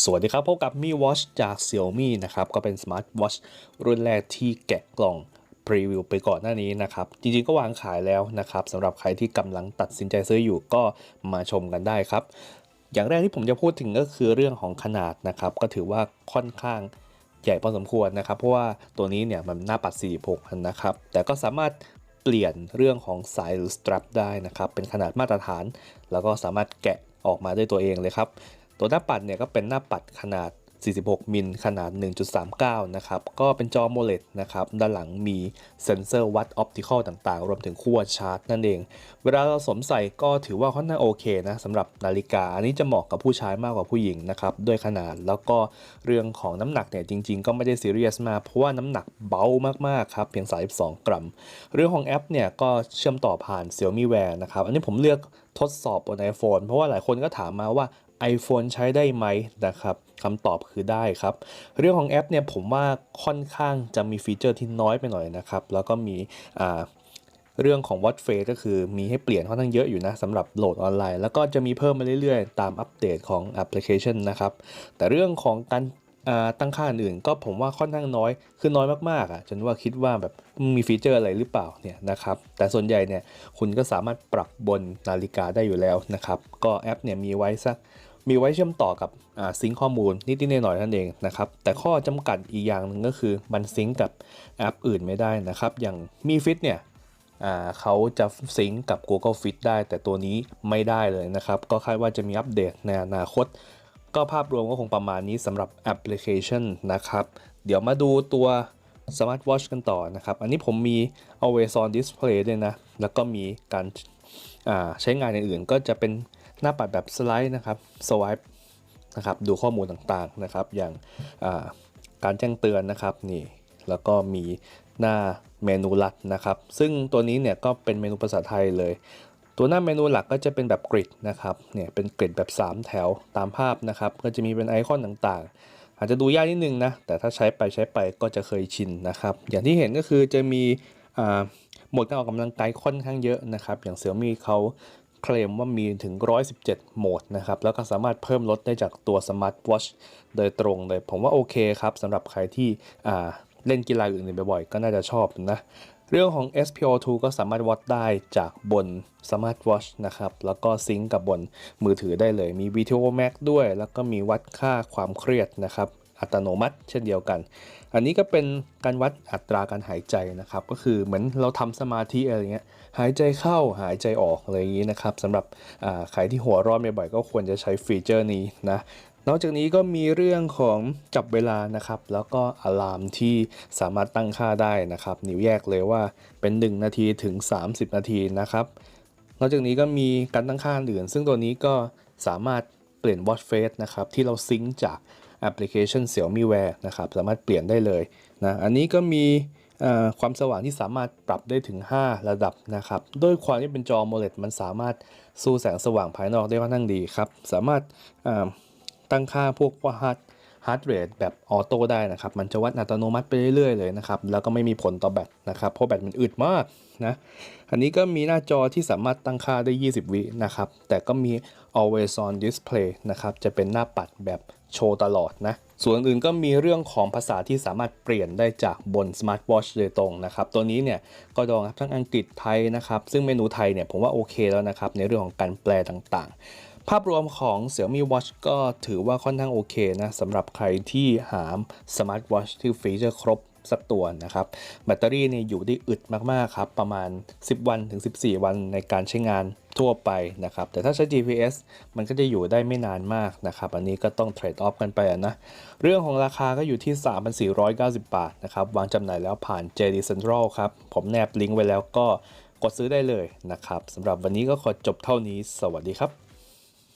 สวัสดีครับ พบกับ Mi Watch จาก Xiaomi นะครับ ก็เป็นสมาร์ทวอชรุ่นแรกที่แกะกล่องพรีวิวไปก่อนหน้านี้นะครับ จริงๆ ก็วางขายแล้วนะครับสำหรับใครที่กำลังตัดสินใจซื้ออยู่ก็มาชมกันได้ครับ อย่างแรกที่ผมจะพูดถึงก็คือเรื่องของขนาดนะครับ ก็ถือว่าค่อนข้างใหญ่พอสมควรนะครับ เพราะว่าตัวนี้เนี่ยมันหน้าปัด 46 นะครับ แต่ก็สามารถเปลี่ยนเรื่องของสายหรือสตรัปได้นะครับ เป็นขนาดมาตรฐาน แล้วก็สามารถแกะออกมาด้วยตัวเองเลยครับ ตัวหน้าปัดเนี่ยก็เป็นหน้าปัดขนาด 46 มิลขนาด 1.39 นะครับ ก็เป็นจอโมเลดนะครับ ด้านหลังมีเซ็นเซอร์วัดออปติคอลต่างๆ รวมถึงขั้วชาร์จนั่นเอง เวลาเราสวมใส่ก็ถือว่าค่อนข้างโอเคนะสำหรับนาฬิกา อันนี้จะเหมาะกับผู้ชายมากกว่าผู้หญิงนะครับ ด้วยขนาดแล้วก็เรื่องของน้ำหนักเนี่ยจริงๆ ก็ไม่ได้ซีเรียสมาก เพราะว่าน้ำหนักเบามากๆครับ เพียง 32 กรัม เรื่องของแอปเนี่ยก็เชื่อมต่อผ่าน Xiaomi Wear นะครับ อันนี้ผมเลือกทดสอบบน iPhone เพราะว่าหลายคนก็ถามมาว่า iPhone ใช้ได้ไหมนะครับคำตอบคือได้ครับ เรื่องของแอปเนี่ยผมว่าค่อนข้างจะมีฟีเจอร์ที่น้อยไปหน่อยนะครับ แล้วก็มีอ่าเรื่องของ Watch Face ก็คือมีให้เปลี่ยนค่อนข้างเยอะอยู่นะสำหรับโหลดออนไลน์ แล้วก็จะมีเพิ่มมาเรื่อยๆ ตามอัปเดตของแอปพลิเคชันนะครับ แต่เรื่องของการตั้งค่าอื่นก็ผมว่าค่อนข้างน้อย คือน้อยมากๆอะจนว่าคิดว่าแบบมีฟีเจอร์อะไรหรือเปล่าเนี่ยนะครับ แต่ส่วนใหญ่เนี่ยคุณก็สามารถปรับบนนาฬิกาได้อยู่แล้วนะครับ ก็แอปเนี่ยมีไว้สัก มีไว้เชื่อมต่อกับซิงข้อมูลนิดๆหน่อยๆนั่นเองนะครับ แต่ข้อจำกัดอีกอย่างหนึ่งก็คือมันซิงกับแอปอื่นไม่ได้นะครับ อย่างมีฟิตเนี่ยเขาจะซิงกับ Google Fit ได้ แต่ตัวนี้ไม่ได้เลยนะครับ ก็คาดว่าจะมีอัปเดตในอนาคต ก็ภาพรวมก็คงประมาณนี้สำหรับแอปพลิเคชันนะครับ เดี๋ยวมาดูตัว Smart Watch กันต่อนะครับ อันนี้ผมมี Always On Display ด้วยนะ แล้วก็มีการใช้งานอื่นๆ ก็จะเป็น หน้าปัดแบบสไลด์นะครับ swipe นะครับดูข้อมูลต่างๆนะครับ อย่างาการแจ้งเตือนนะครับนี่แล้วก็มีหน้าเมนูหลักนะครับ ซึ่งตัวนี้เนี่ยก็เป็นเมนูภาษาไทยเลย ตัวหน้าเมนูหลักก็จะเป็นแบบกริดนะครับเนี่ยเป็นกริดแบบ 3 แถวตามภาพนะครับ ก็จะมีเป็นไอคอนต่างๆ อาจจะดูยากนิดนึงนะ แต่ถ้าใช้ไปใช้ไปก็จะเคยชินนะครับ อย่างที่เห็นก็คือจะมีโหมดการออกกำลังกายค่อนข้างเยอะนะครับ อย่าง Xiaomi เขา เคลมว่ามีถึง 117 โหมดนะครับ แล้วก็สามารถเพิ่มลดได้จากตัว Smart Watch โดยตรงเลย ผมว่าโอเคครับสำหรับใครที่เล่นกีฬาอื่นๆบ่อยๆ ก็น่าจะชอบนะ เรื่องของ SPO2 ก็สามารถวัดได้จากบน Smart Watch นะครับ แล้วก็ซิงก์กับบนมือถือได้เลย มี VTO Max ด้วย แล้วก็มีวัดค่าความเครียดนะครับ อัตโนมัติ เช่นเดียวกัน อันนี้ก็เป็นการวัดอัตราการหายใจนะครับ ก็คือเหมือนเราทำสมาธิอะไรเงี้ยหายใจเข้าหายใจออกอะไรอย่างนี้นะครับสำหรับใครที่หัวร้อนบ่อยๆก็ควรจะใช้ฟีเจอร์นี้นะนอกจากนี้ก็มีเรื่องของจับเวลานะครับ แล้วก็อะลามที่สามารถตั้งค่าได้นะครับ นิ้วแยกเลยว่าเป็น 1 นาทีถึง 30 นาทีนะครับ นอกจากนี้ก็มีการตั้งค่าอื่น ซึ่งตัวนี้ก็สามารถเปลี่ยน watch face นะครับ ที่เราซิงค์จาก แอปพลิเคชัน Xiaomi Wear นะครับสามารถเปลี่ยนได้เลยนะอันนี้ก็มีความสว่างที่สามารถปรับได้ถึง 5 ระดับนะครับด้วยความที่เป็นจอ AMOLED มันสามารถสู้แสงสว่างภายนอกได้ค่อนข้างดีครับ สามารถตั้งค่าพวกว่าฮาร์ดฮาร์ดเรทแบบออโต้ได้นะครับ มันจะวัดอัตโนมัติไปเรื่อยๆเลยนะครับ แล้วก็ไม่มีผลต่อแบตนะครับ เพราะแบตมันอึดมากนะ อันนี้ก็มีหน้าจอที่สามารถตั้งค่าได้ 20 วินะครับ แต่ก็มี always on display นะครับ จะเป็นหน้าปัดแบบ โชว์ตลอดนะ ส่วนอื่นก็มีเรื่องของภาษาที่สามารถเปลี่ยนได้จากบน Smart Watch โดยตรงนะครับ ตัวนี้เนี่ยก็รองรับทั้งอังกฤษไทยนะครับ ซึ่งเมนูไทยเนี่ยผมว่าโอเคแล้วนะครับ ในเรื่องของการแปลต่างๆ ภาพรวมของ Xiaomi Watch ก็ถือว่าค่อนข้างโอเคนะสำหรับใครที่หา Smart Watch ที่ฟีเจอร์ครบ สักตัวนะครับ แบตเตอรี่เนี่ยอยู่ได้อึดมากๆครับ ประมาณ 10 วันถึง 14 วันในการใช้งานทั่วไปนะครับ แต่ถ้าใช้ GPS มันก็จะอยู่ได้ไม่นานมากนะครับ อันนี้ก็ต้องเทรดออฟกันไปนะ เรื่องของราคาก็อยู่ที่ 3,490 บาทนะครับ วางจำหน่ายแล้วผ่าน JD Central ครับ ผมแนบลิงก์ไว้แล้วก็กดซื้อได้เลยนะครับสำหรับวันนี้ก็ขอจบเท่านี้ สวัสดีครับ